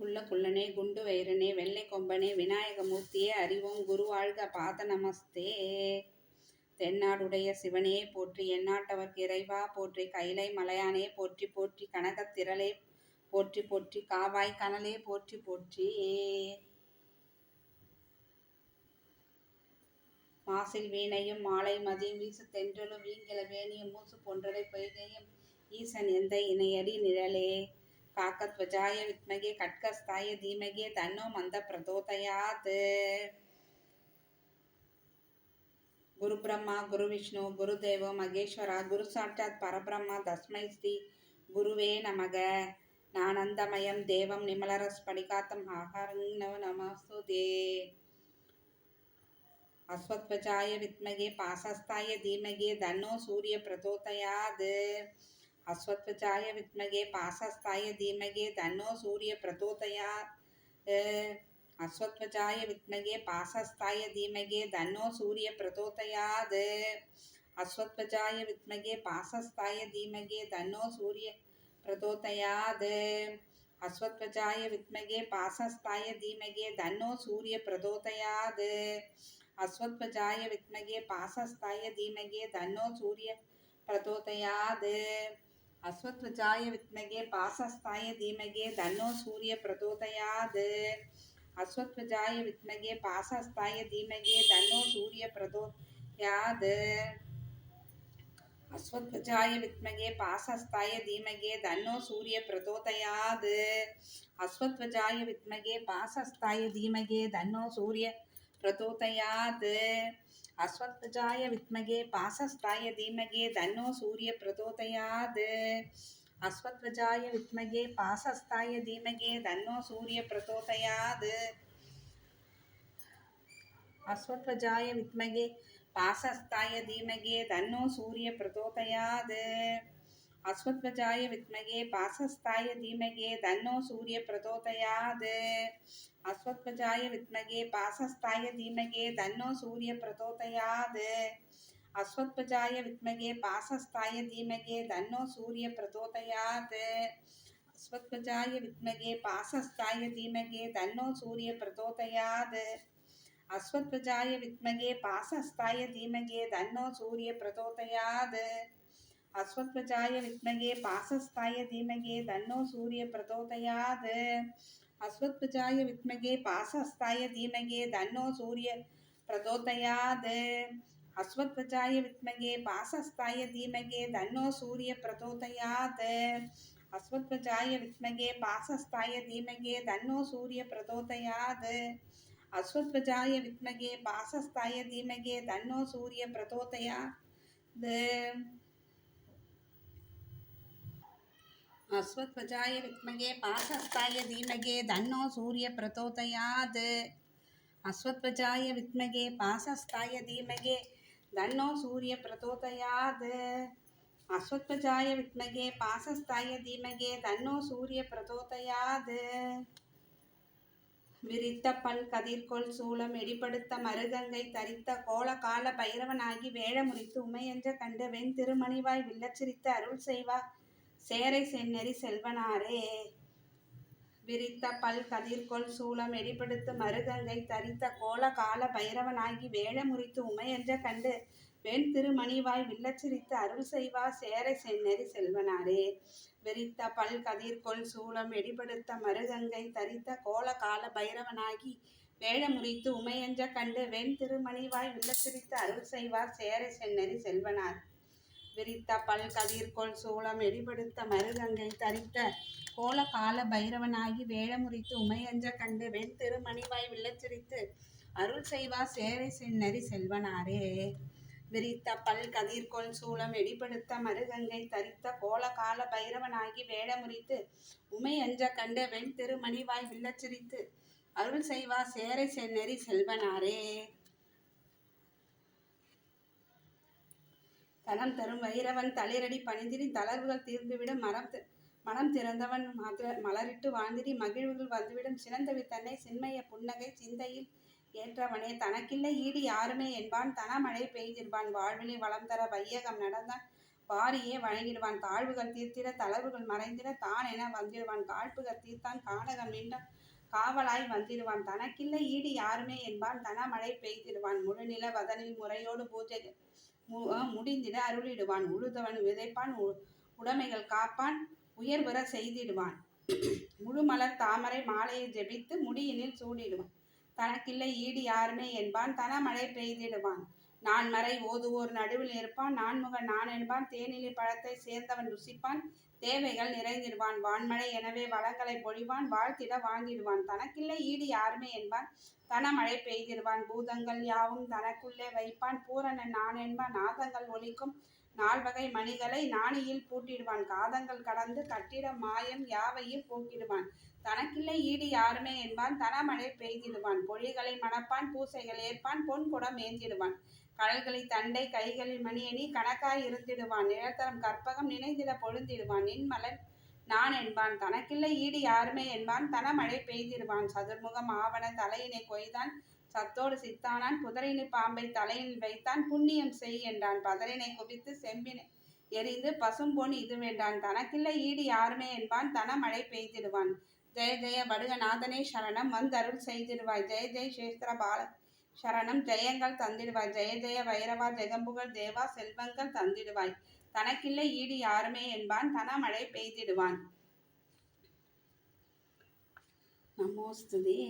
குள்ள குள்ளனே குண்டு வைரனே வெள்ளை கொம்பனே விநாயகமூர்த்தியே அறிவோம் குரு வாழ்க பாத நமஸ்தே. தென்னாடுடைய சிவனே போற்றி என்னாட்டவர் இறைவா போற்றி கைலை மலையானே போற்றி போற்றி கனகத்திரளே போற்றி போற்றி காவாய் கனலே போற்றி போற்றி. மாசில் வீணையும் மாலை மதியம் வீசு தென்றலும் வீங்கில வேணியும் மூசு போன்றதை பொய்கையும் ஈசன் எந்த இணையடி நிழலே. காக்கத்வஜாய வித்மகே கட்கஸ்தாய தீமகே தன்னோ மந்த பிரதோதயாத் குரு பிரம்மா குரு விஷ்ணு குரு தேவோ மகேஸ்வரா குரு சாட்சாத் பரபிரம்மா தஸ்மை ஸ்ரீ குருவே நமக நானந்தமயம் தேவம் நிமலரஸ் படிகாத்தம் ஆகாரங்க நமஸ்துதே அஸ்வத்வஜாய வித்மகே பாசஸ்தாய தீமகே தன்னோ சூரிய பிரதோதயாது அஸ்வத்வஜாய வித்மகே பாசஸ்தாய தீமகே தன்னோ சூரிய பிரதோதயாத் அஸ்வத்வஜாய வித்மகே பாசஸ்தாய தீமகே தன்னோ சூரிய பிரதோதயாத் அஸ்வத்வஜாய வித்மகே பாசஸ்தாய தீமகே தன்னோ சூரிய பிரதோதயாத் அஸ்வத்வஜாய வித்மகே பாசஸ்தாய தீமகே தன்னோ சூரிய பிரதோதயாத் அஸ்வத்வஜாய வித்மகே பாசஸ்தாய தீமகே தன்னோ சூரிய பிரதோதயாத் அஸ்வத்வஜாய வித்மகே பாசஸ்தாய தீமகே தன்னோ சூரிய பிரதோதயாத் அஸ்வத்வஜாய வித்மகே பாசஸ்தாய தீமகே தன்னோ சூரிய பிரதோதயாத் அஸ்வத்வஜாய வித்மகே பாசஸ்தாய தீமகே தன்னோ சூரிய பிரதோதயாத் அஸ்வத்வஜாய வித்மகே பாசஸ்தாய தீமகே தன்னோ சூரிய பிரதோதயாத். அஸ்வத்வஜாய வித்மகே பாசஸ்தாய தீமகே தன்னோ சூரிய பிரதோதயாத். அஸ்வத்வஜாய வித்மகே பாசஸ்தாய தீமகே தன்னோ சூரிய பிரதோதயாது. அஸ்வத்வஜாய வித்மகே பாசஸ்தாய தீமகே தன்னோ சூரிய பிரதோதயாத் அஸ்வத்வஜாய வித்மகே பாசஸ்தாய தீமகே தன்னோ சூரிய பிரதோதயாத் அஸ்வத்வஜாய வித்மகே பாசஸ்தாய தீமகே தன்னோ சூரிய பிரதோதயாத் அஸ்வத்வஜாய வித்மகே பாசஸ்தாய தீமகே தன்னோ சூரிய பிரதோதயாத் அஸ்வத்வஜாய வித்மகே பாசஸ்தாய தீமகே தன்னோ சூரிய பிரதோதயாத் அஸ்வத்வஜாய வித்மகே பாசஸ்தாய தீமகே தன்னோ சூரிய பிரதோதயாத் அஸ்வத்வஜாய வித்மகே பாசஸ்தாய தீமகே தன்னோ சூரிய பிரதோதயாத் அஸ்வத்வஜாய வித்மகே பாசஸ்தாய தீமகே தன்னோ சூரிய பிரதோதயாத் அஸ்வத்வஜாய வித்மகே பாசஸ்தாய தீமகே தன்னோ சூரிய பிரதோதயாத் அஸ்வத்வஜாய வித்மகே பாசஸ்தாய தீமகே தன்னோ சூரிய பிரதோதயாத். அஸ்வத்வஜாய வித்மகே பாசஸ்தாய தீமகே தன்னோ சூரிய பிரதோதயாது. அஸ்வத்வஜாய வித்மகே பாசஸ்தாய தீமகே தன்னோ சூரிய பிரதோதயாது. விரித்த பல் கதிர்கொள் சூளம் எடிப்படுத்த மருகங்கை தரித்த கோல கால பைரவனாகி வேழ முறித்து உமையென்ற கண்டு வெண் திருமணிவாய் வில்லச்சிரித்து அருள் செய்வார் சேரை செந்நெறி செல்வனாரே. விரித்த பல் கதிர்கொள் சூளம் எடிபடுத்து மருகங்கை தரித்த கோல கால பைரவனாகி வேழ முறித்து உமையென்ற கண்டு வெண் திருமணிவாய் வில்லச்சிரித்து அருள் செய்வா சேரை செந்நெறி செல்வனாரே. விரித்த பல் கதிர்கொள் சூளம் எடிபடுத்த மருகங்கை தரித்த கோல கால பைரவனாகி வேழ முறித்து உமையென்ற கண்டு வெண் திருமணிவாய் வில்லச்சிரித்து அருள் செய்வார் சேரை செந்நெறி செல்வனார். விரித்த பல் கதிர்கொள் சூளம் எடிபடுத்த மருகங்கை தரித்த கோல கால பைரவனாகி வேழமுறித்து உமையஞ்ச கண்டு வெண் திருமணிவாய் வில்லச்சிரித்து அருள் செய்வா சேரை சென்னறி செல்வனாரே. விரித்த பல் கதிர்கொள் சூளம் எடிபடுத்த மருகங்கை தரித்த கோல கால பைரவனாகி வேடமுறித்து உமை அஞ்ச கண்டு வெண் திருமணிவாய் வில்லச்சிரித்து அருள் செய்வா சேரை செந்நெறி செல்வனாரே. தனம் தரும் வைரவன் தளிரடி பணிந்திரி தளர்வுகள் தீர்ந்துவிடும் மரம் மனம் திறந்தவன் மாத்திர மலரிட்டு வாழ்ந்திரி மகிழ்வுகள் வந்துவிடும். சிறந்தவி தன்னை சின்மைய புன்னகை சிந்தையில் ஏற்றவனே. தனக்கில்லை ஈடு யாருமே என்பான். தனமழை பெய்திருப்பான். வாழ்வினை வளம் தர வையகம் நடந்தான். வாரியே வழங்கிடுவான் தாழ்வுகள் தீர்த்திட தளர்வுகள் மறைந்திட தான் என வந்திடுவான். காழ்ப்புகள் தீர்த்தான். கானகம் மீண்டும் காவலாய் வந்திடுவான். தனக்கில்லை ஈடு யாருமே என்பான். தனமழை பெய்திடுவான் முழுநில வதனில் முறையோடு பூஜை முடிந்திட அருளிடுவான். உழுதவன் விதைப்பான். உடைமைகள் காப்பான். உயர்வுற செய்திடுவான். முழுமலர் தாமரை மாலையை ஜெபித்து முடியினில் சூடிடுவான். தனக்கில்லை ஈடு யாருமே என்பான். தனமழை பெய்திடுவான். நான் மறை ஓதுவோர் நடுவில் இருப்பான் நான்முக நான் என்பான் தேனிலி பழத்தை சேர்ந்தவன் ருசிப்பான் தேவைகள் நிறைந்திடுவான் வான்மழை எனவே வளங்களை பொழிவான் வாழ்த்திட வாங்கிடுவான் தனக்கில்லை ஈடு யாருமே என்பான் தனமழை பெய்திடுவான் பூதங்கள் யாவும் தனக்குள்ளே வைப்பான் பூரணன் நான் என்பான் நாதங்கள் ஒலிக்கும் நால்வகை மணிகளை நாணியில் பூட்டிடுவான் காதங்கள் கடந்து கட்டிட மாயம் யாவையும் போக்கிடுவான் தனக்கில்லை ஈடு யாருமே என்பான் தனமழை பெய்திடுவான் பொழிகளை மணப்பான் பூசைகள் ஏற்பான் பொன் குடம் ஏந்திடுவான் கடல்களில் தண்டை கைகளில் மணியணி கணக்காய் இருந்திடுவான். நிழத்தரம் கற்பகம் நினைந்திட பொழுந்திடுவான். நின்மலன் நான் என்பான். தனக்கில்லை ஈடு யாருமே என்பான். தனமழை பெய்திடுவான். சதுர்முகம் ஆவண தலையினை கொய்தான். சத்தோடு சித்தானான். புதரினு பாம்பை தலையில் வைத்தான். புண்ணியம் செய் என்றான். பதரினை குவித்து செம்பினை எரிந்து பசும்பொன் இது வேண்டான். தனக்கில்லை ஈடு யாருமே என்பான். தனமழை பெய்திடுவான். ஜெய ஜெய படுகநாதனே சரணம். வந்தருள் செய்திடுவாய். ஜெய ஜெய சேஸ்திர பால சரணம். ஜெயங்கள் தந்திடுவாய். ஜெய ஜெய வைரவா ஜெகம்புகள் தேவா செல்வங்கள் தந்திடுவாய். தனக்கில்லை ஈடு யாருமே என்பான். தனமழை பெய்திடுவான். நமோஸ்துதே